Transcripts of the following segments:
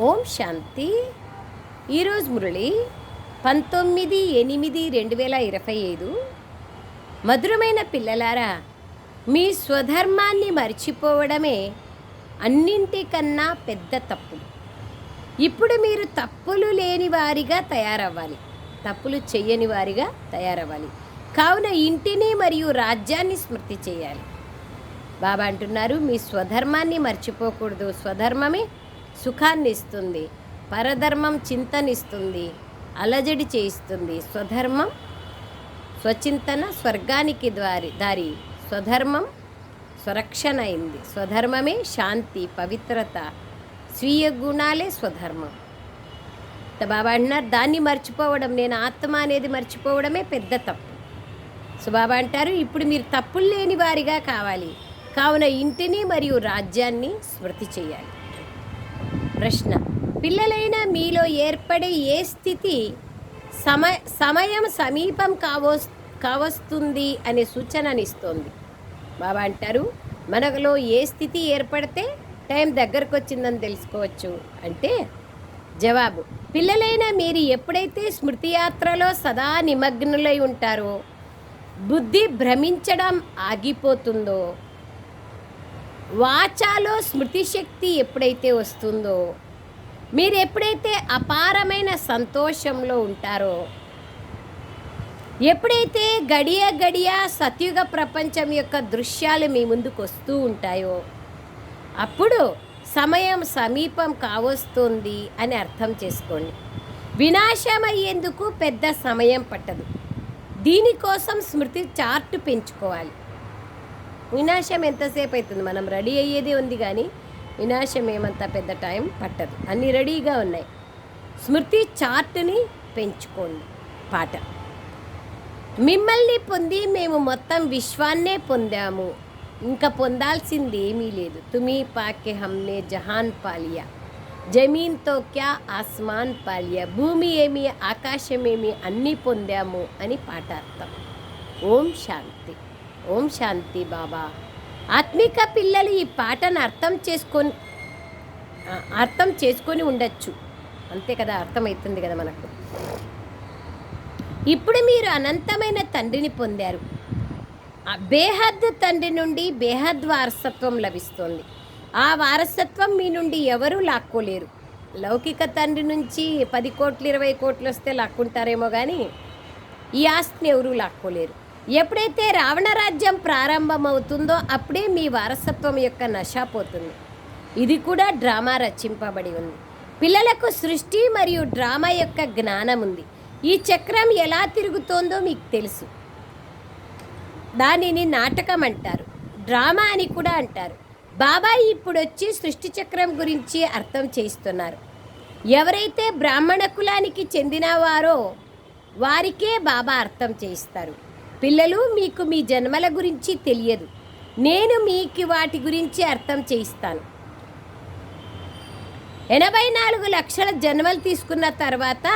ఓం శాంతి. ఈరోజు మురళి పంతొమ్మిది ఎనిమిది రెండు వేల ఇరవై ఐదు. మధురమైన పిల్లలారా మీ స్వధర్మాన్ని మర్చిపోవడమే అన్నింటికన్నా పెద్ద తప్పు. ఇప్పుడు మీరు తప్పులు లేని వారిగా తయారవ్వాలి. తప్పులు చెయ్యని వారిగా తయారవ్వాలి. కావున ఇంటిని మరియు రాజ్యాన్ని స్మృతి చేయాలి. బాబా అంటున్నారు మీ స్వధర్మాన్ని మర్చిపోకూడదు. స్వధర్మమే సుఖాన్ని ఇస్తుంది పరధర్మం చింతనిస్తుంది అలజడి చేయిస్తుంది. స్వధర్మం స్వచింతన స్వర్గానికి దారి దారి. స్వధర్మం స్వరక్షణ అయింది. స్వధర్మమే శాంతి పవిత్రత స్వీయ గుణాలే స్వధర్మం. బాబా అంటున్నారు దాన్ని మర్చిపోవడం నేను ఆత్మ అనేది మర్చిపోవడమే పెద్ద తప్పు. సో బాబా అంటారు ఇప్పుడు మీరు తప్పులు లేని వారిగా కావాలి. కావున ఇంటిని మరియు రాజ్యాన్ని స్మృతి చేయాలి. ప్రశ్న. పిల్లలైన మీలో ఏర్పడే ఏ స్థితి సమ సమయం సమీపం కావో కావస్తుంది అనే సూచననిస్తోంది. బాబా అంటారు మనలో ఏ స్థితి ఏర్పడితే టైం దగ్గరకు వచ్చిందని తెలుసుకోవచ్చు అంటే జవాబు పిల్లలైన మీరు ఎప్పుడైతే స్మృతి యాత్రలో సదా నిమగ్నులై ఉంటారో బుద్ధి భ్రమించడం ఆగిపోతుందో వాచాలో స్మృతి శక్తి ఎప్పుడైతే వస్తుందో మీరు ఎప్పుడైతే అపారమైన సంతోషంలో ఉంటారో ఎప్పుడైతే గడియ గడియ సత్యుగ ప్రపంచం యొక్క దృశ్యాలు మీ ముందుకు వస్తూ ఉంటాయో అప్పుడు సమయం సమీపం కావస్తుంది అని అర్థం చేసుకోండి. వినాశం అయ్యేందుకు పెద్ద సమయం పట్టదు. దీనికోసం స్మృతి చార్ట్ పెంచుకోవాలి. వినాశం ఎంతసేపు అవుతుంది? మనం రెడీ అయ్యేది ఉంది కానీ వినాశం ఏమంత పెద్ద టైం పట్టదు. అన్నీ రెడీగా ఉన్నాయి. స్మృతి చార్ట్ని పెంచుకోండి. పాట. మిమ్మల్ని పొంది మేము మొత్తం విశ్వాన్నే పొందాము. ఇంకా పొందాల్సింది ఏమీ లేదు. తుమి పాకే హమ్నే జహాన్ పాలియా. జమీన్తో క్యా ఆస్మాన్ పాలియా. భూమి ఏమి ఆకాశం ఏమి అన్నీ పొందాము అని పాట అర్థం ఓం శాంతి. ఓం శాంతి బాబా. ఆత్మిక పిల్లలు ఈ పాటను అర్థం చేసుకొని అర్థం చేసుకొని ఉండొచ్చు. అంతే కదా అర్థమవుతుంది కదా మనకు. ఇప్పుడు మీరు అనంతమైన తండ్రిని పొందారు. బేహద్ తండ్రి నుండి బేహద్ వారసత్వం లభిస్తుంది. ఆ వారసత్వం మీ నుండి ఎవరూ లాక్కోలేరు. లౌకిక తండ్రి నుంచి పది కోట్లు ఇరవై కోట్లు వస్తే లాక్కుంటారేమో కానీ ఈ ఆస్తిని ఎవరూ లాక్కోలేరు. ఎప్పుడైతే రావణ రాజ్యం ప్రారంభమవుతుందో అప్పుడే మీ వారసత్వం యొక్క నష పోతుంది. ఇది కూడా డ్రామా రచింపబడి ఉంది. పిల్లలకు సృష్టి మరియు డ్రామా యొక్క జ్ఞానం ఉంది. ఈ చక్రం ఎలా తిరుగుతోందో మీకు తెలుసు. దానిని నాటకం అంటారు. డ్రామా అని కూడా అంటారు. బాబా ఇప్పుడు వచ్చి సృష్టి చక్రం గురించి అర్థం చేయిస్తున్నారు. ఎవరైతే బ్రాహ్మణ కులానికి చెందినవారో వారికే బాబా అర్థం చేయిస్తారు. పిల్లలు మీకు మీ జన్మల గురించి తెలియదు. నేను మీకు వాటి గురించి అర్థం చేయిస్తాను. ఎనభై నాలుగు లక్షల జన్మలు తీసుకున్న తర్వాత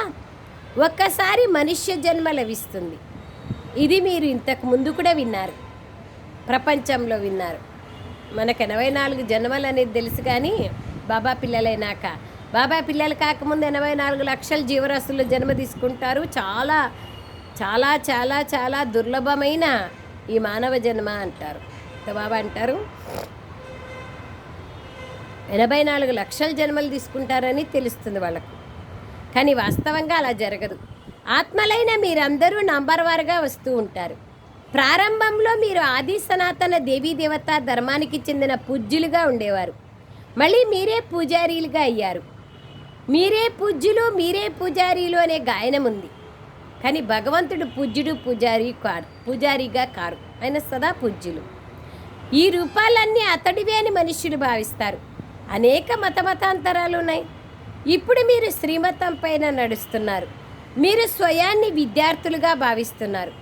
ఒక్కసారి మనుష్య జన్మ లభిస్తుంది. ఇది మీరు ఇంతకు ముందు కూడా విన్నారు. ప్రపంచంలో విన్నారు. మనకు ఎనభై నాలుగు జన్మలు అనేది తెలుసు కానీ బాబా పిల్లలైనాక బాబా పిల్లలు కాకముందు ఎనభై నాలుగు లక్షల జీవరాశుల్లో జన్మ తీసుకుంటారు. చాలా చాలా చాలా చాలా దుర్లభమైన ఈ మానవ జన్మ అంటారు. బాబా అంటారు ఎనభై నాలుగు లక్షల జన్మలు తీసుకుంటారని తెలుస్తుంది వాళ్ళకు. కానీ వాస్తవంగా అలా జరగదు. ఆత్మలైన మీరందరూ నంబర్ వారుగా వస్తూ ఉంటారు. ప్రారంభంలో మీరు ఆది సనాతన దేవీ దేవత ధర్మానికి చెందిన పూజ్యులుగా ఉండేవారు. మళ్ళీ మీరే పూజారీలుగా అయ్యారు. మీరే పూజ్యులు మీరే పూజారీలు అనే గాయనం ఉంది. కానీ భగవంతుడు పూజ్యుడు పూజారి కారు పూజారిగా కారు. ఆయన సదా పూజ్యులు. ఈ రూపాలన్నీ అతడివే అని మనుష్యులు భావిస్తారు. అనేక మత మతాంతరాలు ఉన్నాయి. ఇప్పుడు మీరు శ్రీమతం పైన నడుస్తున్నారు. మీరు స్వయాన్ని విద్యార్థులుగా భావిస్తున్నారు.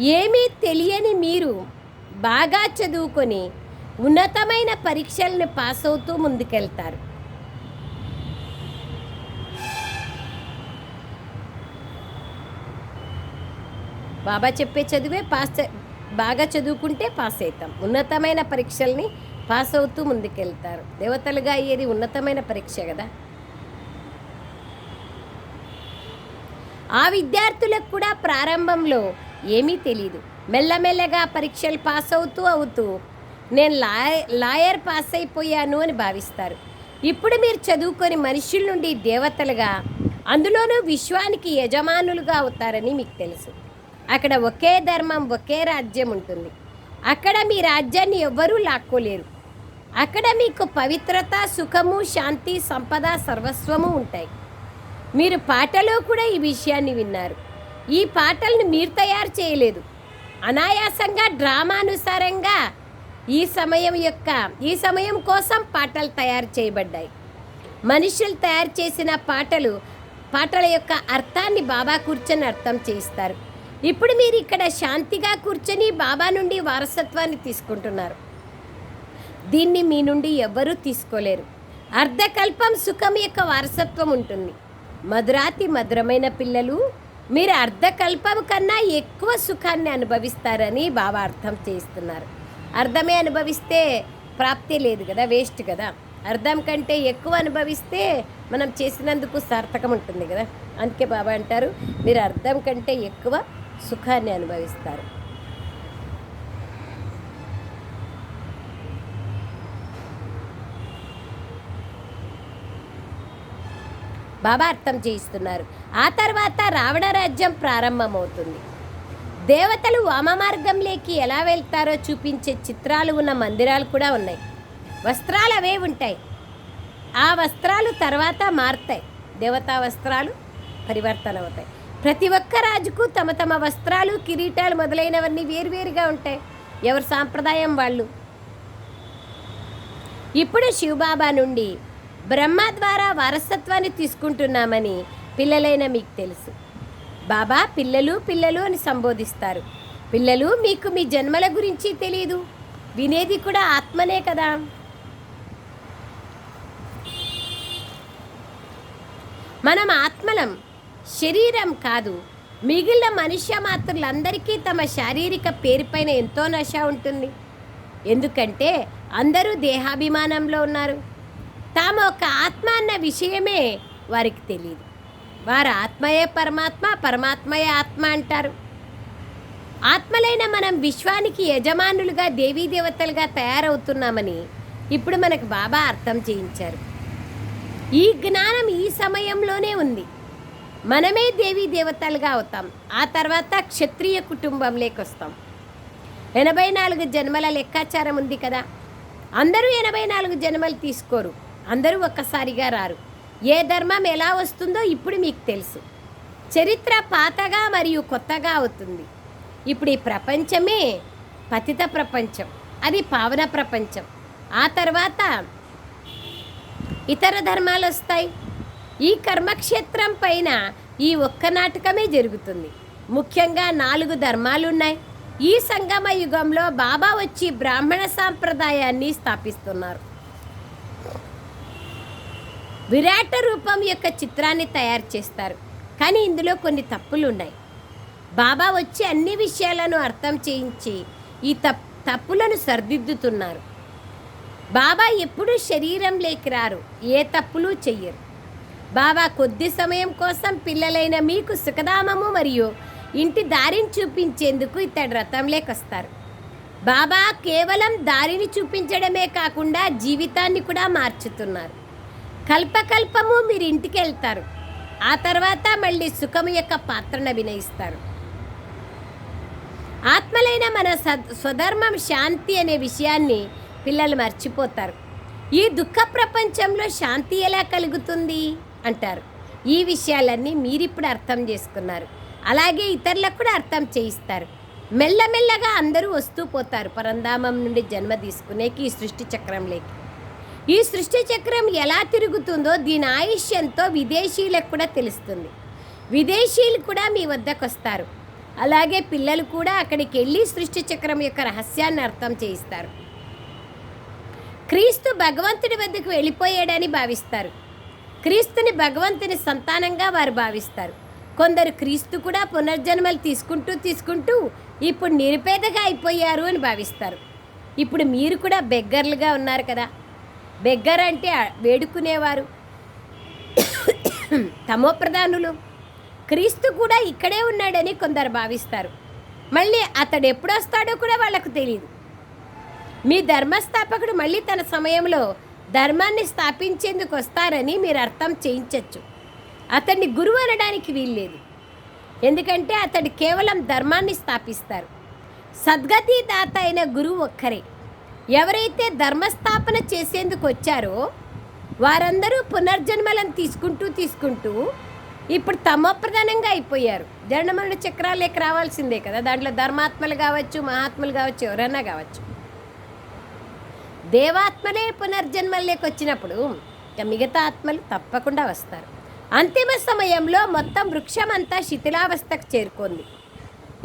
ఏమీ తెలియని మీరు బాగా చదువుకొని ఉన్నతమైన పరీక్షల్ని పాస్ అవుతూ ముందుకెళ్తారు. బాబా చెప్పే చదువే పాస్ బాగా చదువుకుంటే పాస్ అవుతాం. ఉన్నతమైన పరీక్షల్ని పాస్ అవుతూ ముందుకెళ్తారు. దేవతలుగా అయ్యేది ఉన్నతమైన పరీక్ష కదా. ఆ విద్యార్థులకు కూడా ప్రారంభంలో ఏమీ తెలియదు మెల్లమెల్లగా పరీక్షలు పాస్ అవుతూ అవుతూ నేను లాయ లాయర్ పాస్ అయిపోయాను అని భావిస్తారు. ఇప్పుడు మీరు చదువుకొని మనుషుల నుండి దేవతలుగా అందులోనూ విశ్వానికి యజమానులుగా అవుతారని మీకు తెలుసు. అక్కడ ఒకే ధర్మం ఒకే రాజ్యం ఉంటుంది. అక్కడ మీ రాజ్యాన్ని ఎవ్వరూ లాక్కోలేరు. అక్కడ మీకు పవిత్రత సుఖము శాంతి సంపద సర్వస్వము ఉంటాయి. మీరు పాటలో కూడా ఈ విషయాన్ని విన్నారు. ఈ పాటలను మీరు తయారు చేయలేదు. అనాయాసంగా డ్రామానుసారంగా ఈ సమయం యొక్క ఈ సమయం కోసం పాటలు తయారు చేయబడ్డాయి. మనుషులు తయారు చేసిన పాటలు పాటల యొక్క అర్థాన్ని బాబా కూర్చొని అర్థం చేయిస్తారు. ఇప్పుడు మీరు ఇక్కడ శాంతిగా కూర్చొని బాబా నుండి వారసత్వాన్ని తీసుకుంటున్నారు. దీన్ని మీ నుండి ఎవ్వరూ తీసుకోలేరు. అర్ధకల్పం సుఖం యొక్క వారసత్వం ఉంటుంది. మధురాతి మధురమైన పిల్లలు మీరు అర్ధకల్పం కన్నా ఎక్కువ సుఖాన్ని అనుభవిస్తారని బాబా అర్థం చేస్తున్నారు. అర్థమే అనుభవిస్తే ప్రాప్తి లేదు కదా వేస్ట్ కదా. అర్థం కంటే ఎక్కువ అనుభవిస్తే మనం చేసినందుకు సార్థకం ఉంటుంది కదా. అందుకే బాబా అంటారు మీరు అర్థం కంటే ఎక్కువ సుఖాన్ని అనుభవిస్తారు. బాబా అర్థం చేయిస్తున్నారు. ఆ తర్వాత రావణ రాజ్యం ప్రారంభమవుతుంది. దేవతలు వామమార్గంలోకి ఎలా వెళ్తారో చూపించే చిత్రాలు ఉన్న మందిరాలు కూడా ఉన్నాయి. వస్త్రాలు అవే ఉంటాయి. ఆ వస్త్రాలు తర్వాత మారుతాయి. దేవతా వస్త్రాలు పరివర్తన అవుతాయి ప్రతి ఒక్క రాజుకు తమ తమ వస్త్రాలు కిరీటాలు మొదలైనవన్నీ వేరువేరుగా ఉంటాయి. ఎవరి సాంప్రదాయం వాళ్ళు? ఇప్పుడు శివబాబా నుండి బ్రహ్మ ద్వారా వారసత్వాన్ని తీసుకుంటున్నామని పిల్లలైన మీకు తెలుసు. బాబా పిల్లలు పిల్లలు అని సంబోధిస్తారు. పిల్లలు మీకు మీ జన్మల గురించి తెలియదు వినేది కూడా ఆత్మనే కదా. మనం ఆత్మలం. శరీరం కాదు. మిగిలిన మనుష్య మాత్రులందరికీ తమ శారీరక పేరుపైన ఎంతో నశ ఉంటుంది. ఎందుకంటే అందరూ దేహాభిమానంలో ఉన్నారు. తాము ఒక ఆత్మ అన్న విషయమే వారికి తెలియదు వారు ఆత్మయే పరమాత్మ పరమాత్మయే ఆత్మ అంటారు. ఆత్మలైన మనం విశ్వానికి యజమానులుగా దేవీ దేవతలుగా తయారవుతున్నామని ఇప్పుడు మనకు బాబా అర్థం చేయించారు. ఈ జ్ఞానం ఈ సమయంలోనే ఉంది. మనమే దేవీ దేవతలుగా అవుతాం. ఆ తర్వాత క్షత్రియ కుటుంబంలోకి వస్తాం ఎనభై నాలుగు జన్మల లెక్కాచారం ఉంది కదా? అందరూ ఎనభై నాలుగు జన్మలు తీసుకోరు. అందరూ ఒక్కసారిగా రారు. ఏ ధర్మం ఎలా వస్తుందో ఇప్పుడు మీకు తెలుసు. చరిత్ర పాతగా మరియు కొత్తగా అవుతుంది. ఇప్పుడు ఈ ప్రపంచమే పతిత ప్రపంచం. అది పావన ప్రపంచం. ఆ తర్వాత ఇతర ధర్మాలు వస్తాయి. ఈ కర్మక్షేత్రం పైన ఈ ఒక్క నాటకమే జరుగుతుంది. ముఖ్యంగా నాలుగు ధర్మాలు ఉన్నాయి ఈ సంగమ యుగంలో బాబా వచ్చి బ్రాహ్మణ సాంప్రదాయాన్ని స్థాపిస్తున్నారు. విరాట రూపం యొక్క చిత్రాన్ని తయారు చేస్తారు. కానీ ఇందులో కొన్ని తప్పులు ఉన్నాయి బాబా వచ్చి అన్ని విషయాలను అర్థం చేయించి ఈ తప్ తప్పులను సరిదిద్దుతున్నారు. బాబా ఎప్పుడూ శరీరం లేకి రారు. ఏ తప్పులు చెయ్యరు. బాబా కొద్ది సమయం కోసం పిల్లలైన మీకు సుఖధామము మరియు ఇంటి దారిని చూపించేందుకు ఇతడు రథంలోకి వస్తారు బాబా కేవలం దారిని చూపించడమే కాకుండా జీవితాన్ని కూడా మార్చుతున్నారు. కల్పకల్పము మీరు ఇంటికి వెళ్తారు. ఆ తర్వాత మళ్ళీ సుఖము యొక్క పాత్రను అభినయిస్తారు. ఆత్మలైన మన సద్ స్వధర్మం శాంతి అనే విషయాన్ని పిల్లలు మర్చిపోతారు. ఈ దుఃఖ ప్రపంచంలో శాంతి ఎలా కలుగుతుంది? అంటారు. ఈ విషయాలన్నీ మీరిప్పుడు అర్థం చేసుకున్నారు. అలాగే ఇతరులకు కూడా అర్థం చేయిస్తారు. మెల్లమెల్లగా అందరూ వస్తూ పోతారు. పరంధామం నుండి జన్మ తీసుకునేకి ఈ సృష్టి చక్రంలోకి. ఈ సృష్టి చక్రం ఎలా తిరుగుతుందో దీని ఆయుష్యంతో విదేశీయులకు కూడా తెలుస్తుంది. విదేశీయులు కూడా మీ వద్దకు వస్తారు. అలాగే పిల్లలు కూడా అక్కడికి వెళ్ళి సృష్టి చక్రం యొక్క రహస్యాన్ని అర్థం చేయిస్తారు. క్రీస్తు భగవంతుడి వద్దకు వెళ్ళిపోయాడని భావిస్తారు. క్రీస్తుని భగవంతుని సంతానంగా వారు భావిస్తారు. కొందరు క్రీస్తు కూడా పునర్జన్మలు తీసుకుంటూ తీసుకుంటూ ఇప్పుడు నిరుపేదగా అయిపోయారు అని భావిస్తారు. ఇప్పుడు మీరు కూడా బెగ్గర్లుగా ఉన్నారు కదా. బెగ్గర్ అంటే వేడుకునేవారు. తమో ప్రధానులు క్రీస్తు కూడా ఇక్కడే ఉన్నాడని కొందరు భావిస్తారు. మళ్ళీ అతడు ఎప్పుడొస్తాడో కూడా వాళ్ళకు తెలియదు మీ ధర్మస్థాపకుడు మళ్ళీ తన సమయంలో ధర్మాన్ని స్థాపించేందుకు వస్తారని మీరు అర్థం చేయించవచ్చు అతన్ని గురువు అనడానికి వీల్లేదు. ఎందుకంటే అతడు కేవలం ధర్మాన్ని స్థాపిస్తారు. సద్గతి దాత అయిన గురువు ఒక్కరే. ఎవరైతే ధర్మస్థాపన చేసేందుకు వచ్చారో వారందరూ పునర్జన్మలను తీసుకుంటూ తీసుకుంటూ ఇప్పుడు తమోప్రధానంగా అయిపోయారు. జనమరణ చక్రాలేకి రావాల్సిందే కదా. దాంట్లో ధర్మాత్మలు కావచ్చు మహాత్ములు కావచ్చు ఎవరైనా కావచ్చు. దేవాత్మలే పునర్జన్మల్లోకి వచ్చినప్పుడు ఇక మిగతా ఆత్మలు తప్పకుండా వస్తారు. అంతిమ సమయంలో మొత్తం వృక్షం అంతా శిథిలావస్థకు చేరుకుంది.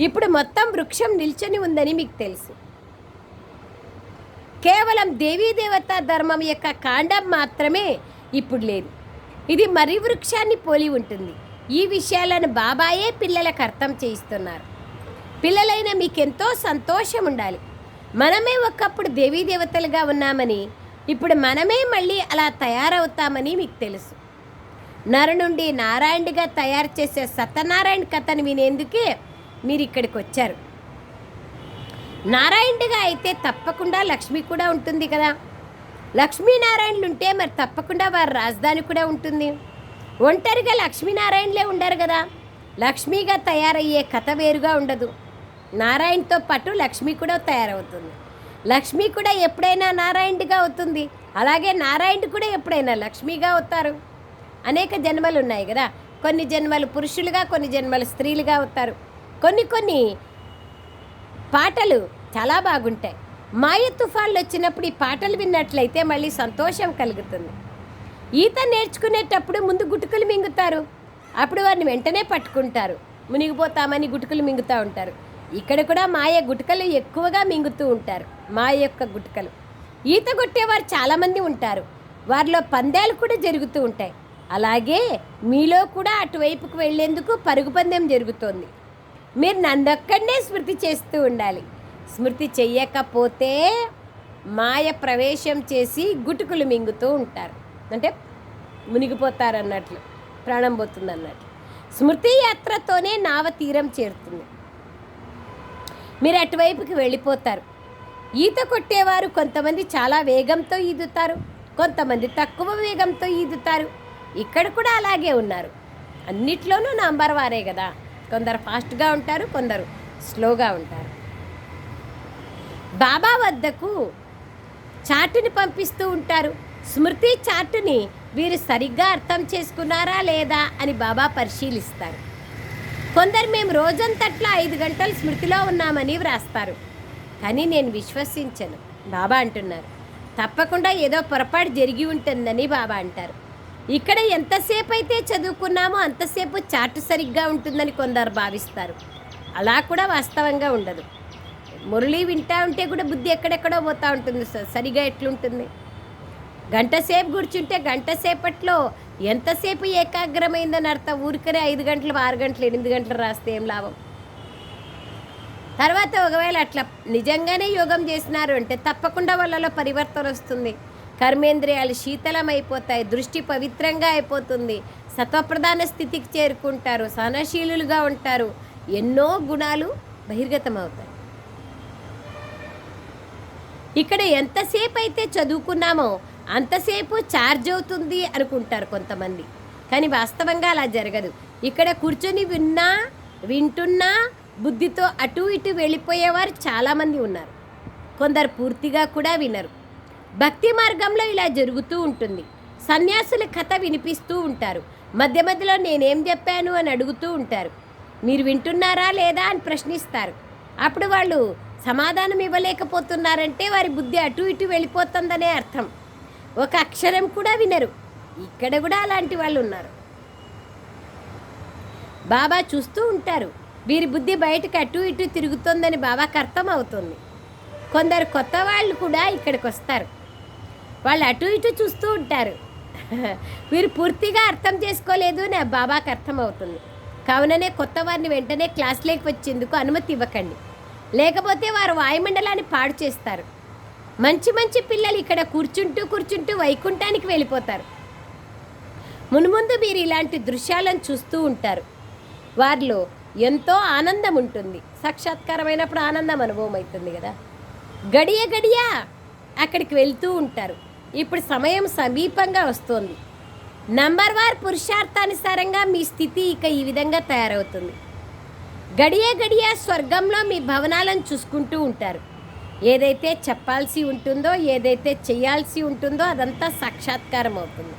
ఇప్పుడు మొత్తం వృక్షం నిల్చొని ఉందని మీకు తెలుసు. కేవలం దేవీ దేవత ధర్మం యొక్క కాండం మాత్రమే ఇప్పుడు లేదు. ఇది మర్రి వృక్షాన్ని పోలి ఉంటుంది. ఈ విషయాలను బాబాయే పిల్లలకు అర్థం చేయిస్తున్నారు. పిల్లలైన మీకెంతో సంతోషం ఉండాలి. మనమే ఒకప్పుడు దేవీ దేవతలుగా ఉన్నామని ఇప్పుడు మనమే మళ్ళీ అలా తయారవుతామని మీకు తెలుసు. నర నుండి నారాయణుడిగా తయారు చేసే సత్యనారాయణ కథను వినేందుకే మీరు ఇక్కడికి వచ్చారు. నారాయణుడిగా అయితే తప్పకుండా లక్ష్మి కూడా ఉంటుంది కదా. లక్ష్మీనారాయణులు ఉంటే మరి తప్పకుండా వారి రాజధాని కూడా ఉంటుంది. ఒంటరిగా లక్ష్మీనారాయణలే ఉండరు కదా. లక్ష్మీగా తయారయ్యే కథ వేరుగా ఉండదు. నారాయణతో పాటు లక్ష్మి కూడా తయారవుతుంది. లక్ష్మి కూడా ఎప్పుడైనా నారాయణుడిగా అవుతుంది. అలాగే నారాయణుడు కూడా ఎప్పుడైనా లక్ష్మిగా అవుతారు. అనేక జన్మలు ఉన్నాయి కదా. కొన్ని జన్మలు పురుషులుగా కొన్ని జన్మలు స్త్రీలుగా అవుతారు. కొన్ని కొన్ని పాటలు చాలా బాగుంటాయి. మాయ తుఫాన్లు వచ్చినప్పుడు ఈ పాటలు విన్నట్లయితే మళ్ళీ సంతోషం కలుగుతుంది. ఈత నేర్చుకునేటప్పుడు ముందు గుటుకులు మింగుతారు. అప్పుడు వారిని వెంటనే పట్టుకుంటారు. మునిగిపోతామని గుటుకులు మింగుతూ ఉంటారు. ఇక్కడ కూడా మాయ గుటకలు ఎక్కువగా మింగుతూ ఉంటారు మాయ యొక్క గుటకలు. ఈత కొట్టేవారు చాలామంది ఉంటారు వారిలో పందాలు కూడా జరుగుతూ ఉంటాయి. అలాగే మీలో కూడా అటువైపుకు వెళ్ళేందుకు పరుగు పందెం జరుగుతోంది. మీరు నన్నొక్కడనే స్మృతి చేస్తూ ఉండాలి. స్మృతి చెయ్యకపోతే మాయ ప్రవేశం చేసి గుటుకులు మింగుతూ ఉంటారు. అంటే మునిగిపోతారు అన్నట్లు ప్రాణం పోతుంది అన్నట్లు స్మృతి యాత్రతోనే నావ తీరం చేరుతుంది. మీరు అటువైపుకి వెళ్ళిపోతారు. ఈత కొట్టేవారు కొంతమంది చాలా వేగంతో ఈదుతారు కొంతమంది తక్కువ వేగంతో ఈదుతారు. ఇక్కడ కూడా అలాగే ఉన్నారు. అన్నిట్లోనూ నంబర్ వారే కదా. కొందరు ఫాస్ట్గా ఉంటారు కొందరు స్లోగా ఉంటారు. బాబా వద్దకు చాటుని పంపిస్తూ ఉంటారు. స్మృతి చాటుని వీరు సరిగ్గా అర్థం చేసుకున్నారా లేదా అని బాబా పరిశీలిస్తారు. కొందరు మేము రోజంతట్లో ఐదు గంటలు స్మృతిలో ఉన్నామని వ్రాస్తారు. కానీ నేను విశ్వసించను బాబా అంటున్నారు. తప్పకుండా ఏదో పొరపాటు జరిగి ఉంటుందని బాబా అంటారు. ఇక్కడ ఎంతసేపు అయితే చదువుకున్నామో అంతసేపు చాటు సరిగ్గా ఉంటుందని కొందరు భావిస్తారు. అలా కూడా వాస్తవంగా ఉండదు. మురళి వింటా ఉంటే కూడా బుద్ధి ఎక్కడెక్కడో పోతూ ఉంటుంది స- సరిగా ఎట్లుంటుంది? గంట సేపు కూర్చుంటే గంట సేపట్లో ఎంతసేపు ఏకాగ్రమైందని అర్థం? ఊరికనే ఐదు గంటలు ఆరు గంటలు ఎనిమిది గంటలు రాస్తే ఏం లాభం? తర్వాత ఒకవేళ అట్లా నిజంగానే యోగం చేసినారు అంటే తప్పకుండా వాళ్ళలో పరివర్తన వస్తుంది. కర్మేంద్రియాలు శీతలం అయిపోతాయి దృష్టి పవిత్రంగా అయిపోతుంది. సత్వప్రధాన స్థితికి చేరుకుంటారు సహనశీలులుగా ఉంటారు. ఎన్నో గుణాలు బహిర్గతం అవుతాయి ఇక్కడ ఎంతసేపు అయితే చదువుకున్నామో అంతసేపు ఛార్జ్ అవుతుంది అనుకుంటారు కొంతమంది. కానీ వాస్తవంగా అలా జరగదు. ఇక్కడ కూర్చొని విన్నా వింటున్నా బుద్ధితో అటు ఇటు వెళ్ళిపోయేవారు చాలామంది ఉన్నారు. కొందరు పూర్తిగా కూడా వినరు. భక్తి మార్గంలో ఇలా జరుగుతూ ఉంటుంది. సన్యాసుల కథ వినిపిస్తూ ఉంటారు. మధ్య మధ్యలో నేనేం చెప్పాను అని అడుగుతూ ఉంటారు. మీరు వింటున్నారా లేదా అని ప్రశ్నిస్తారు. అప్పుడు వాళ్ళు సమాధానం ఇవ్వలేకపోతున్నారంటే వారి బుద్ధి అటు ఇటు వెళ్ళిపోతుందనే అర్థం. ఒక అక్షరం కూడా వినరు. ఇక్కడ కూడా అలాంటి వాళ్ళు ఉన్నారు. బాబా చూస్తూ ఉంటారు. వీరి బుద్ధి బయటకు అటు ఇటు తిరుగుతోందని బాబాకి అర్థం అవుతుంది. కొందరు కొత్త వాళ్ళు కూడా ఇక్కడికి వస్తారు. వాళ్ళు అటు ఇటు చూస్తూ ఉంటారు. వీరు పూర్తిగా అర్థం చేసుకోలేదు అని బాబాకు బాబాకి అర్థం అవుతుంది. కావుననే కొత్త వారిని వెంటనే క్లాస్లోకి వచ్చేందుకు అనుమతి ఇవ్వకండి. లేకపోతే వారు వాయుమండలాన్ని పాడు చేస్తారు. మంచి మంచి పిల్లలు ఇక్కడ కూర్చుంటూ కూర్చుంటూ వైకుంఠానికి వెళ్ళిపోతారు. మునుముందు మీరు ఇలాంటి దృశ్యాలను చూస్తూ ఉంటారు. వారిలో ఎంతో ఆనందం ఉంటుంది. సాక్షాత్కారమైనప్పుడు ఆనందం అనుభవం అవుతుంది కదా. గడియ గడియ అక్కడికి వెళ్తూ ఉంటారు. ఇప్పుడు సమయం సమీపంగా వస్తోంది. నంబర్ వార్ పురుషార్థానుసారంగా మీ స్థితి ఇక ఈ విధంగా తయారవుతుంది. గడియ గడియ స్వర్గంలో మీ భవనాలను చూసుకుంటూ ఉంటారు. ఏదైతే చెప్పాల్సి ఉంటుందో ఏదైతే చేయాల్సి ఉంటుందో అదంతా సాక్షాత్కారం అవుతుంది.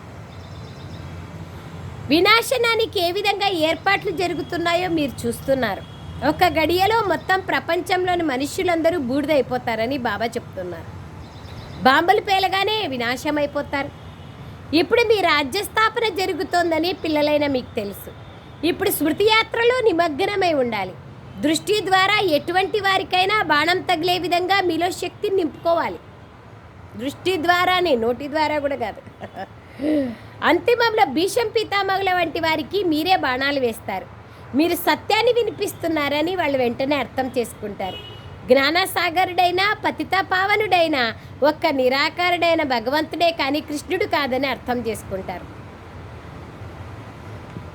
వినాశనానికి ఏ విధంగా ఏర్పాట్లు జరుగుతున్నాయో మీరు చూస్తున్నారు. ఒక గడియలో మొత్తం ప్రపంచంలోని మనుషులందరూ బూడిదైపోతారని బాబా చెప్తున్నారు. బాంబులు పేలగానే వినాశం అయిపోతారు ఇప్పుడు మీ రాజ్యస్థాపన జరుగుతోందని పిల్లలైన మీకు తెలుసు. ఇప్పుడు స్మృతి యాత్రలో నిమగ్నమై ఉండాలి. దృష్టి ద్వారా ఎటువంటి వారికైనా బాణం తగిలే విధంగా మీలో శక్తిని నింపుకోవాలి. దృష్టి ద్వారానే నోటి ద్వారా కూడా కాదు. అంతిమంలో భీషం పితామహుల వంటి వారికి మీరే బాణాలు వేస్తారు. మీరు సత్యాన్ని వినిపిస్తున్నారని వాళ్ళు వెంటనే అర్థం చేసుకుంటారు. జ్ఞానసాగరుడైన పతిత పావనుడైన ఒక్క నిరాకారుడైన భగవంతుడే కానీ కృష్ణుడు కాదని అర్థం చేసుకుంటారు.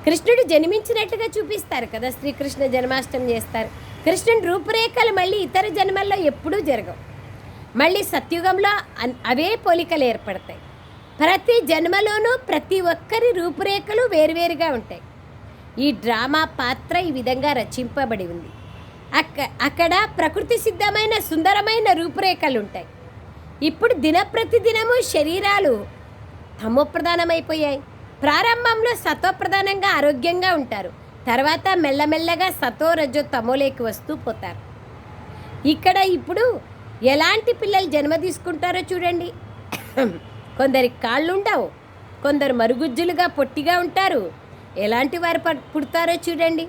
కృష్ణుడు జన్మించినట్టుగా చూపిస్తారు కదా శ్రీకృష్ణ జన్మాష్టమి చేస్తారు. కృష్ణుని రూపురేఖలు మళ్ళీ ఇతర జన్మల్లో ఎప్పుడూ జరగవు. మళ్ళీ సత్యుగంలో అన్- అవే పోలికలు ఏర్పడతాయి. ప్రతి జన్మలోనూ ప్రతి ఒక్కరి రూపురేఖలు వేరువేరుగా ఉంటాయి. ఈ డ్రామా పాత్ర ఈ విధంగా రచింపబడి ఉంది. అక్క అక్కడ ప్రకృతి సిద్ధమైన సుందరమైన రూపురేఖలు ఉంటాయి. ఇప్పుడు దినప్రతిదినము శరీరాలు తమోప్రధానమైపోయాయి. ప్రారంభంలో సత్వప్రధానంగా ఆరోగ్యంగా ఉంటారు. తర్వాత మెల్లమెల్లగా సతో రజో తమోలేకి వస్తూ పోతారు. ఇక్కడ ఇప్పుడు ఎలాంటి పిల్లలు జన్మ తీసుకుంటారో చూడండి. కొందరికి కాళ్ళు ఉండవు కొందరు మరుగుజ్జులుగా పొట్టిగా ఉంటారు. ఎలాంటి వారు పుడతారో చూడండి.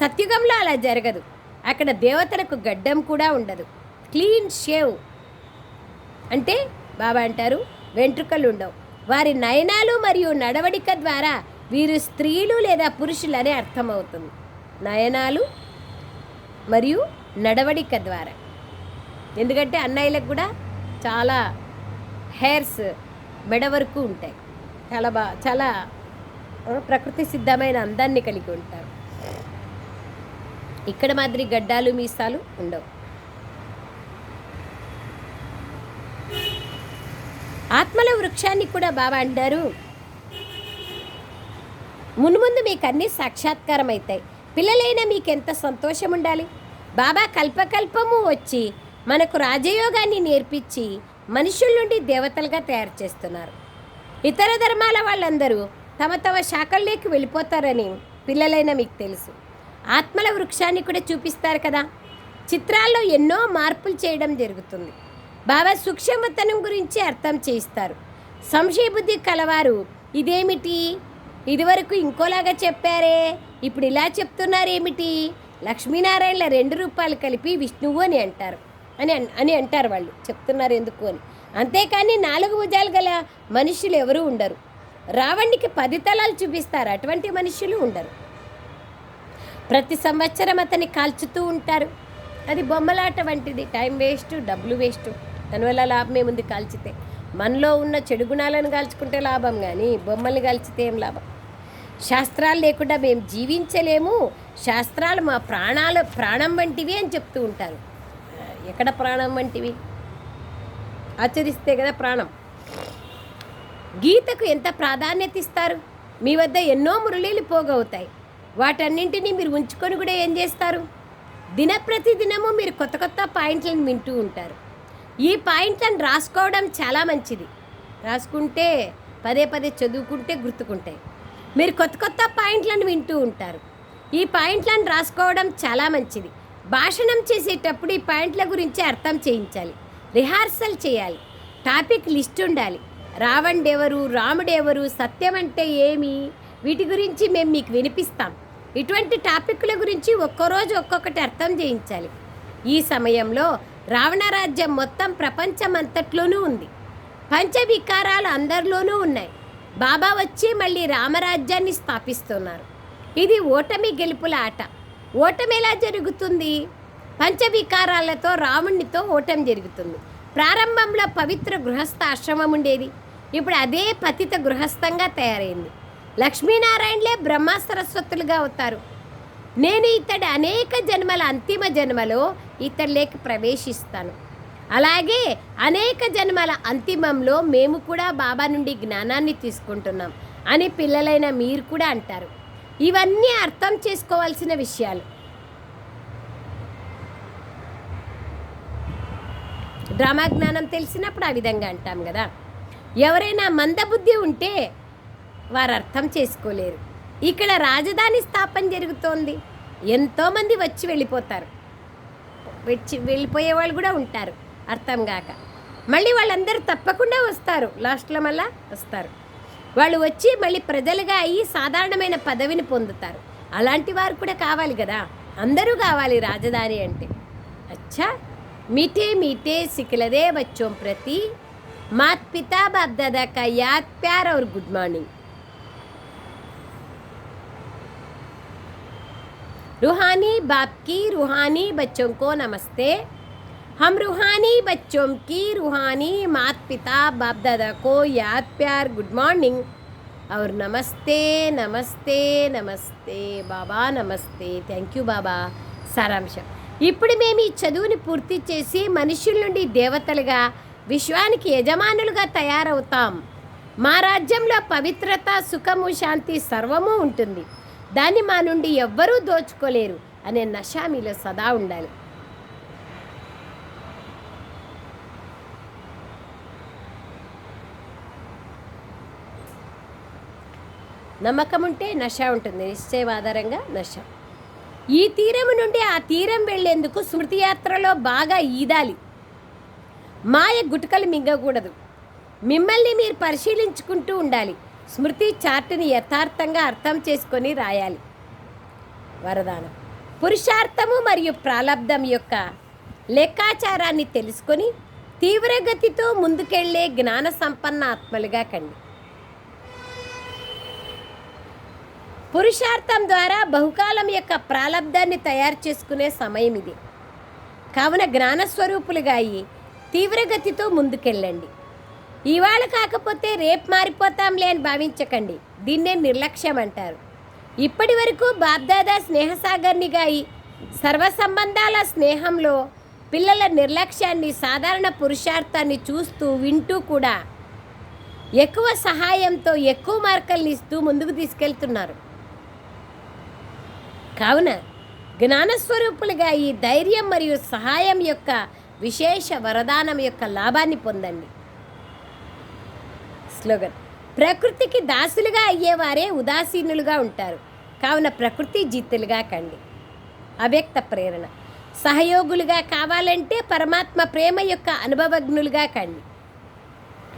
సత్యుగంలో అలా జరగదు. అక్కడ దేవతలకు గడ్డం కూడా ఉండదు. Clean shave. అంటే బాబా అంటారు వెంట్రుకలు ఉండవు వారి నయనాలు మరియు నడవడిక ద్వారా వీరు స్త్రీలు లేదా పురుషులనే అర్థమవుతుంది. నయనాలు మరియు నడవడిక ద్వారా. ఎందుకంటే అన్నయ్యలకు కూడా చాలా హెయిర్స్ మెడ వరకు ఉంటాయి. చాలా బా చాలా ప్రకృతి సిద్ధమైన అందాన్ని కలిగి ఉంటారు. ఇక్కడ మాదిరి గడ్డాలు మీసాలు ఉండవు. ఆత్మల వృక్షాన్ని కూడా బాబా అంటారు. మున్ముందు మీకు అన్ని సాక్షాత్కారం అవుతాయి పిల్లలైన మీకు ఎంత సంతోషం ఉండాలి బాబా కల్పకల్పము వచ్చి మనకు రాజయోగాన్ని నేర్పించి మనుషుల నుండి దేవతలుగా తయారు చేస్తున్నారు. ఇతర ధర్మాల వాళ్ళందరూ తమ తమ శాఖల్లోకి వెళ్ళిపోతారని పిల్లలైన మీకు తెలుసు. ఆత్మల వృక్షాన్ని కూడా చూపిస్తారు కదా? చిత్రాల్లో ఎన్నో మార్పులు చేయడం జరుగుతుంది. బాబా సూక్ష్మతనం గురించి అర్థం చేయిస్తారు. సంశయబుద్ధి కలవారు. ఇదేమిటి? ఇదివరకు ఇంకోలాగా చెప్పారే. ఇప్పుడు ఇలా చెప్తున్నారేమిటి? లక్ష్మీనారాయణల రెండు రూపాయలు కలిపి విష్ణువు అని అంటారు. అని అని అంటారు వాళ్ళు. చెప్తున్నారు ఎందుకు అని. అంతేకాని నాలుగు భుజాలు గల మనుషులు ఎవరూ ఉండరు. రావణ్ణికి పది తలాలు చూపిస్తారు. అటువంటి మనుషులు ఉండరు. ప్రతి సంవత్సరం అతన్ని కాల్చుతూ ఉంటారు. అది బొమ్మలాట వంటిది. టైం వేస్ట్ డబ్బులు వేస్ట్. దానివల్ల లాభం ఏముంది? కాల్చితే. మనలో ఉన్న చెడు గుణాలను కాల్చుకుంటే లాభం కానీ బొమ్మల్ని కాల్చితే ఏం లాభం? శాస్త్రాలు లేకుండా మేము జీవించలేము. శాస్త్రాలు మా ప్రాణాలు ప్రాణం వంటివి అని చెప్తూ ఉంటారు. ఎక్కడ ప్రాణం వంటివి? ఆచరిస్తే కదా ప్రాణం. గీతకు ఎంత ప్రాధాన్యత ఇస్తారు? మీ వద్ద ఎన్నో మురళీలు పోగవుతాయి. వాటన్నింటినీ మీరు ఉంచుకొని కూడా ఏం చేస్తారు? దిన ప్రతిదినము మీరు కొత్త కొత్త పాయింట్లను వింటూ ఉంటారు. ఈ పాయింట్లను రాసుకోవడం చాలా మంచిది. రాసుకుంటే పదే పదే చదువుకుంటే గుర్తుకుంటాయి. మీరు కొత్త కొత్త పాయింట్లను వింటూ ఉంటారు. ఈ పాయింట్లను రాసుకోవడం చాలా మంచిది. భాషణం చేసేటప్పుడు ఈ పాయింట్ల గురించి అర్థం చేయించాలి. రిహార్సల్ చేయాలి. టాపిక్ లిస్ట్ ఉండాలి. రావణుడెవరు? రాముడెవరు? సత్యం అంటే ఏమి? వీటి గురించి మేము మీకు వినిపిస్తాం. ఇటువంటి టాపిక్ల గురించి ఒక్కరోజు ఒక్కొక్కటి అర్థం చేయించాలి. ఈ సమయంలో రావణ రాజ్యం మొత్తం ప్రపంచం అంతట్లోనూ ఉంది. పంచవికారాలు అందరిలోనూ ఉన్నాయి. బాబా వచ్చి మళ్ళీ రామరాజ్యాన్ని స్థాపిస్తున్నారు. ఇది ఓటమి గెలుపుల ఆట. ఓటమి ఎలా జరుగుతుంది? పంచవికారాలతో రావణునితో ఓటమి జరుగుతుంది. ప్రారంభంలో పవిత్ర గృహస్థ ఆశ్రమం ఉండేది. ఇప్పుడు అదే పతిత గృహస్థంగా తయారైంది. లక్ష్మీనారాయణలే బ్రహ్మ సరస్వతులుగా అవుతారు. నేను ఇతడి అనేక జన్మల అంతిమ జన్మలో ఇతడిలోకి ప్రవేశిస్తాను. అలాగే అనేక జన్మల అంతిమంలో మేము కూడా బాబా నుండి జ్ఞానాన్ని తీసుకుంటున్నాం అని పిల్లలైన మీరు కూడా అంటారు. ఇవన్నీ అర్థం చేసుకోవాల్సిన విషయాలు. డ్రామా జ్ఞానం తెలిసినప్పుడు ఆ విధంగా అంటాం కదా. ఎవరైనా మందబుద్ధి ఉంటే వారు అర్థం చేసుకోలేరు. ఇక్కడ రాజధాని స్థాపన జరుగుతోంది. ఎంతోమంది వచ్చి వెళ్ళిపోతారు. వచ్చి వెళ్ళిపోయే వాళ్ళు కూడా ఉంటారు. అర్థం కాక. మళ్ళీ వాళ్ళందరూ తప్పకుండా వస్తారు. లాస్ట్లో మళ్ళా వస్తారు. వాళ్ళు వచ్చి మళ్ళీ ప్రజలుగా అయ్యి సాధారణమైన పదవిని పొందుతారు. అలాంటి వారు కూడా కావాలి కదా. అందరూ కావాలి రాజధాని అంటే. అచ్చా! మీటే మీటే సిక్లదే వచ్చోం ప్రతి. మాత్ పితా బాప్ దాదా కా ప్యార్ అవర్ గుడ్ మార్నింగ్. रूहानी बाप की रूहानी बच्चों को नमस्ते हम रूहानी बच्चों की रूहानी मात पिता बाप दादा को याद प्यार गुड मॉर्निंग और नमस्ते नमस्ते नमस्ते బాబా నమస్తే థ్యాంక్ యూ బాబా సారాంశం ఇప్పుడు మేము ఈ చదువుని పూర్తి చేసి మనుషుల నుండి దేవతలుగా విశ్వానికి యజమానులుగా తయారవుతాం మా రాజ్యంలో పవిత్రత సుఖము శాంతి సర్వము ఉంటుంది దాన్ని మా నుండి ఎవ్వరూ దోచుకోలేరు అనే నష మీలో సదా ఉండాలి. నమ్మకం ఉంటే నష ఉంటుంది నిశ్చయం ఆధారంగా నష. ఈ తీరము నుండి ఆ తీరం వెళ్ళేందుకు స్మృతి యాత్రలో బాగా ఈదాలి. మాయ గుటకలు మింగకూడదు. మిమ్మల్ని మీరు పరిశీలించుకుంటూ ఉండాలి. స్మృతి చార్టుని యథార్థంగా అర్థం చేసుకొని రాయాలి. వరదానం. పురుషార్థము మరియు ప్రాలబ్ధం యొక్క లెక్కాచారాన్ని తెలుసుకొని తీవ్రగతితో ముందుకెళ్ళే జ్ఞాన సంపన్న ఆత్మలుగా కండి. పురుషార్థం ద్వారా బహుకాలం యొక్క ప్రాలబ్ధాన్ని తయారు చేసుకునే సమయం ఇది కావున జ్ఞానస్వరూపులుగా అయ్యి తీవ్రగతితో ముందుకెళ్ళండి. ఇవాళ కాకపోతే రేపు మారిపోతాంలే అని భావించకండి. దీన్నే నిర్లక్ష్యం అంటారు ఇప్పటి వరకు బాబ్దాదా స్నేహసాగర్నిగా అయి సర్వసంబంధాల స్నేహంలో పిల్లల నిర్లక్ష్యాన్ని సాధారణ పురుషార్థాన్ని చూస్తూ వింటూ కూడా ఎక్కువ సహాయంతో ఎక్కువ మార్కుల్ని ఇస్తూ ముందుకు తీసుకెళ్తున్నారు. కావున జ్ఞానస్వరూపులుగా ఈ ధైర్యం మరియు సహాయం యొక్క విశేష వరదానం యొక్క లాభాన్ని పొందండి. స్లోగన్. ప్రకృతికి దాసులుగా అయ్యేవారే ఉదాసీనులుగా ఉంటారు. కావున ప్రకృతి జీతులుగా కండి. అవ్యక్త ప్రేరణ. సహయోగులుగా కావాలంటే పరమాత్మ ప్రేమ యొక్క అనుభవజ్ఞులుగా కండి.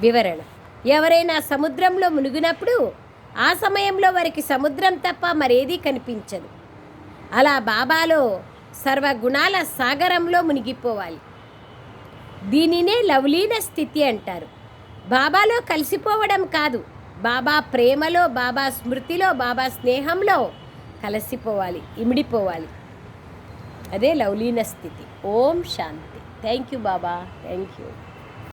వివరణ. ఎవరైనా సముద్రంలో మునిగినప్పుడు ఆ సమయంలో వారికి సముద్రం తప్ప మరేదీ కనిపించదు. అలా బాబాలో సర్వగుణాల సాగరంలో మునిగిపోవాలి. దీనినే లవ్లీన స్థితి అంటారు. బాబాలో కలిసిపోవడం కాదు. బాబా ప్రేమలో బాబా స్మృతిలో బాబా స్నేహంలో కలిసిపోవాలి ఇమిడిపోవాలి. అదే లవ్లీన స్థితి. ఓం శాంతి. Thank you Baba. Thank you.